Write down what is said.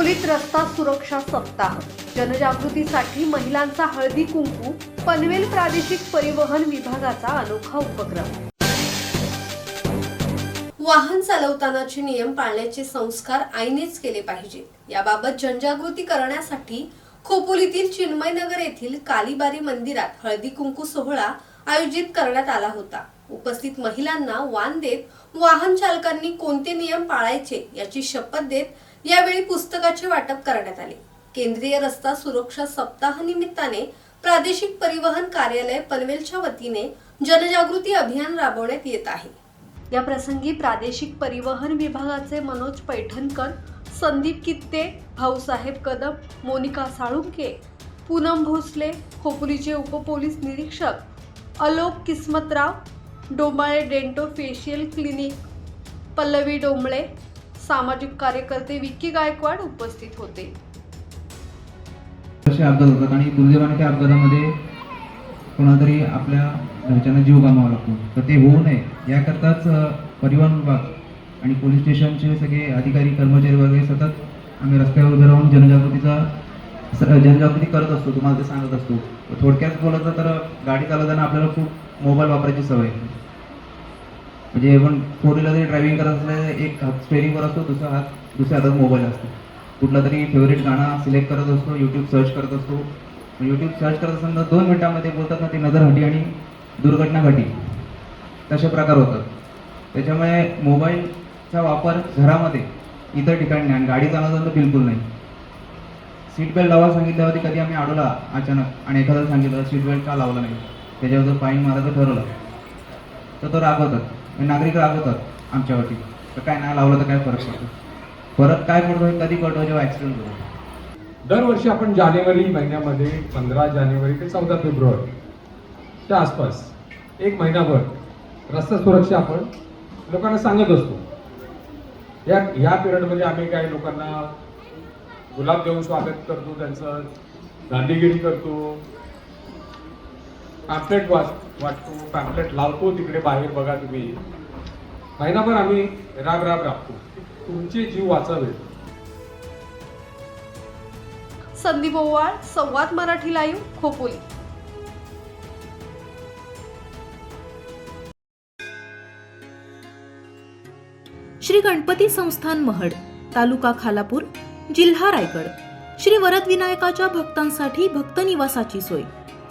रस्ता सुरक्षा सप्ताह. जनजागृतीसाठी महिलांचा हळदी कुंकू पनवेल प्रादेशिक परिवहन विभागाचा अनोखा उपक्रम. वाहन चालवतानाचे नियम पाळण्याचे संस्कार आईनेच केले पाहिजेत. याबाबत जनजागृती करण्यासाठी खोपोलीतील चिन्मयनगर येथील कालीबारी मंदिरात हळदी कुंकू सोहळा आयोजित करण्यात आला होता. उपस्थित महिलांना वान देत वाहन चालकांनी कोणते नियम पाळायचे याची शपथ देत यावेळी पुस्तकाचे वाटप करण्यात आले. केंद्रीय रस्ता सुरक्षा सप्ताह निमित्ताने प्रादेशिक परिवहन कार्यालय पनवेलच्या वतीने जनजागृती अभियान राबवण्यात येत आहे. या प्रसंगी प्रादेशिक परिवहन विभागाचे मनोज पैठणकर संदीप कित्ते भाऊसाहेब कदम मोनिका साळुंके पूनम भोसले खोपोलीचे उपपोलीस निरीक्षक Alok Kismatrao Dombale dento facial clinic Pallavi Dombale सामाजिक कार्यकर्ते विक्की गायकवाड उपस्थित होते. असे अपघात होतात आणि दुर्दैवाने त्या अपघातामध्ये कोणातरी आपल्या घरच्यांना जीव गमावा लागतो. तर ते होऊ नये. याकरताच परिवहन विभाग आणि पोलीस स्टेशनचे सगळे अधिकारी कर्मचारी वगैरे सतत आम्ही रस्त्यावर उभे राहून जनजागृतीचा जनजागृती करत असतो. तुम्हाला ते सांगत असतो. थोडक्यात बोलायचं तर गाडी चालवताना आपल्याला खूप मोबाईल वापरायची सवय आहे. म्हणजे पण फोर व्हीलर जरी ड्रायव्हिंग करत असले एक हात स्टेरिंगवर असतो दुसरा हात दुसऱ्या हातात मोबाईल असतो. कुठला तरी फेवरेट गाणं सिलेक्ट करत असतो यूट्यूब सर्च करत असतो. यूट्यूब सर्च करत असताना दोन मिनटामध्ये बोलतात ना ते नजर हटी आणि दुर्घटना घटी. तसे प्रकार होतात. त्याच्यामुळे मोबाईलचा वापर घरामध्ये इतर ठिकाणी आणि गाडी चालवताना तर बिलकुल नाही. सीट बेल्ट लावा सांगितल्यावरती कधी आम्ही अडवला अचानक आणि एखाद्याला सांगितलं सीट बेल्ट का लावला नाही? त्याच्यावर जर फाईन मारायचं ठरवलं. तर तो रागवतात. नागरिक रागवतात आमच्यावरती. तर काय नाही लावलं तर काय फरक पडतो? परत काय पडतो? कधी पडतो जेव्हा ॲक्सिडेंट होतो? दरवर्षी आपण जानेवारी महिन्यामध्ये पंधरा जानेवारी ते चौदा फेब्रुवारी त्या आसपास एक महिनाभर रस्ता सुरक्षा आपण लोकांना सांगत असतो. या ह्या पिरियडमध्ये आम्ही काही लोकांना गुलाब देऊन स्वागत करतो त्यांचं दांडीगिरी करतो पॅम्पलेट वाच वाटतो पॅम्पलेट लावतो तिकडे बाहेर बघा तुम्ही. महिनाभर आम्ही राब राब राबतो. तुमचे जीव वाचावेत संदीप ओवाळ संवाद मराठी लाईव्ह खोपोली. श्री गणपती संस्थान महड तालुका खालापूर जिल्हा रायगड. श्री वरद विनायकाच्या भक्तांसाठी भक्त निवासाची सोय.